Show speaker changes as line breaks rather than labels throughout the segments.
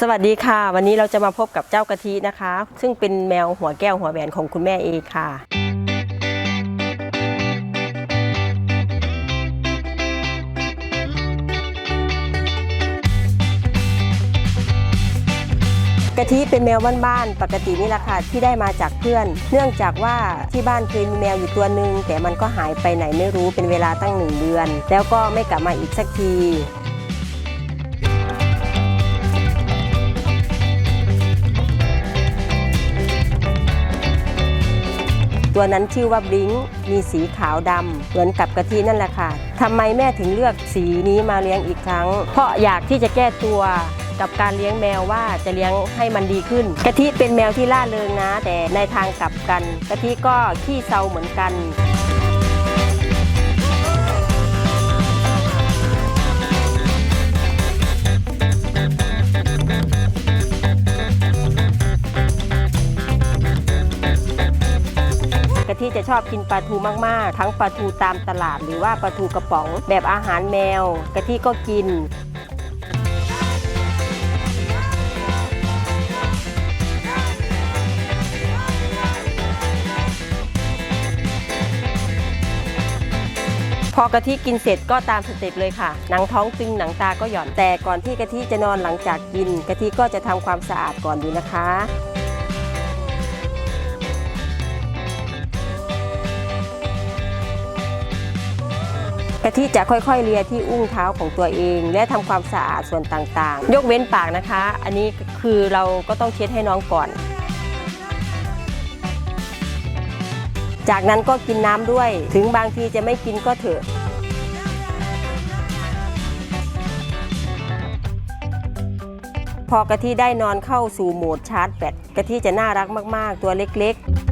สวัสดีค่ะ วันนี้เราจะมาพบกับเจ้ากะทินะคะ ซึ่งเป็นแมวหัวแก้วหัวแหวนของคุณแม่เอค่ะ กะทิเป็นแมวบ้านๆปกตินี่แหละค่ะที่ได้มาจากเพื่อน เนื่องจากว่าที่บ้านเคยมีแมวอยู่ตัวหนึ่งแต่มันก็หายไปไหนไม่รู้เป็นเวลาตั้งหนึ่งเดือน แล้วก็ไม่กลับมาอีกสักที ตัวนั้นชื่อว่าบลิงมีสีขาวดำเหมือนกับกะทินั่นแหละค่ะทำไมแม่ถึงเลือกสีนี้มาเลี้ยงอีกครั้ง เพราะอยากที่จะแก้ตัวกับการเลี้ยงแมวว่าจะเลี้ยงให้มันดีขึ้น กะทิเป็นแมวที่ล่าเริงนะ แต่ในทางกลับกัน กะทิก็ขี้เซาเหมือนกัน ทิจะชอบกินปลาทูมากๆ ทั้งปลาทูตามตลาด หรือว่าปลาทูกระป๋อง แบบอาหารแมวกะทิก็กินพอกะทิกินเสร็จก็ตามสเต็ปเลยค่ะ หนังท้องตึงหนังตาก็หย่อนแต่ก่อนที่กะทิจะนอนหลังจากกินกะทิก็จะทำความสะอาดก่อนดูนะคะ กะทิจะค่อยๆเลียที่อุ้งเท้าของตัวเอง และทำความสะอาดส่วนต่างๆ ยกเว้นปากนะคะ อันนี้คือเราก็ต้องเช็ดให้น้องก่อน จากนั้นก็กินน้ำด้วย ถึงบางทีจะไม่กินก็เถอะพอกะทิได้นอนเข้าสู่โหมดชาร์จแบตกะทิจะน่ารักมาก ๆ ตัวเล็ก ๆ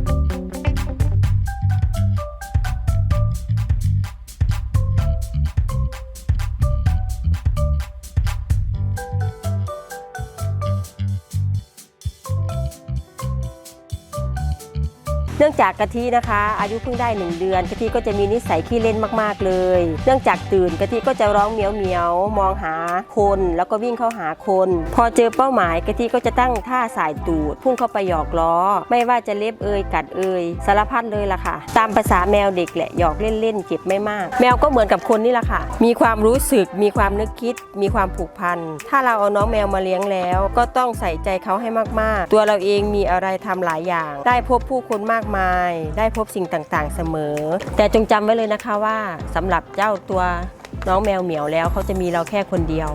เนื่องจากกะทินะคะ อายุเพิ่งได้ 1 เดือนกะทิก็จะมีนิสัยขี้เล่นมากๆเลย เนื่องจากตื่นกะทิก็จะร้องเหมียวเหมียวมองหาคน แล้วก็วิ่งเข้าหาคน พอเจอเป้าหมายกะทิก็จะตั้งท่าสายตูดพุ่งเข้าไปหยอกล้อ ไม่ว่าจะเล็บเอยกัดเอยสารพัดเลยล่ะค่ะ ตามภาษาแมวเด็กแหละหยอกเล่นๆเจ็บไม่มาก แมวก็เหมือนกับคนนี่แหละค่ะ มีความรู้สึกมีความนึกคิด มีความผูกพันถ้าเราเอาน้องแมวมาเลี้ยงแล้ว ก็ต้องใส่ใจเขาให้มากๆ ตัวเราเองมีอะไรทำหลายอย่าง ได้พบผู้คนมากมาย ได้พบสิ่งต่างๆ เสมอ แต่จงจำไว้เลยนะคะว่าสำหรับเจ้าตัวน้องแมวเหมียวแล้วเขาจะมีเราแค่คนเดียว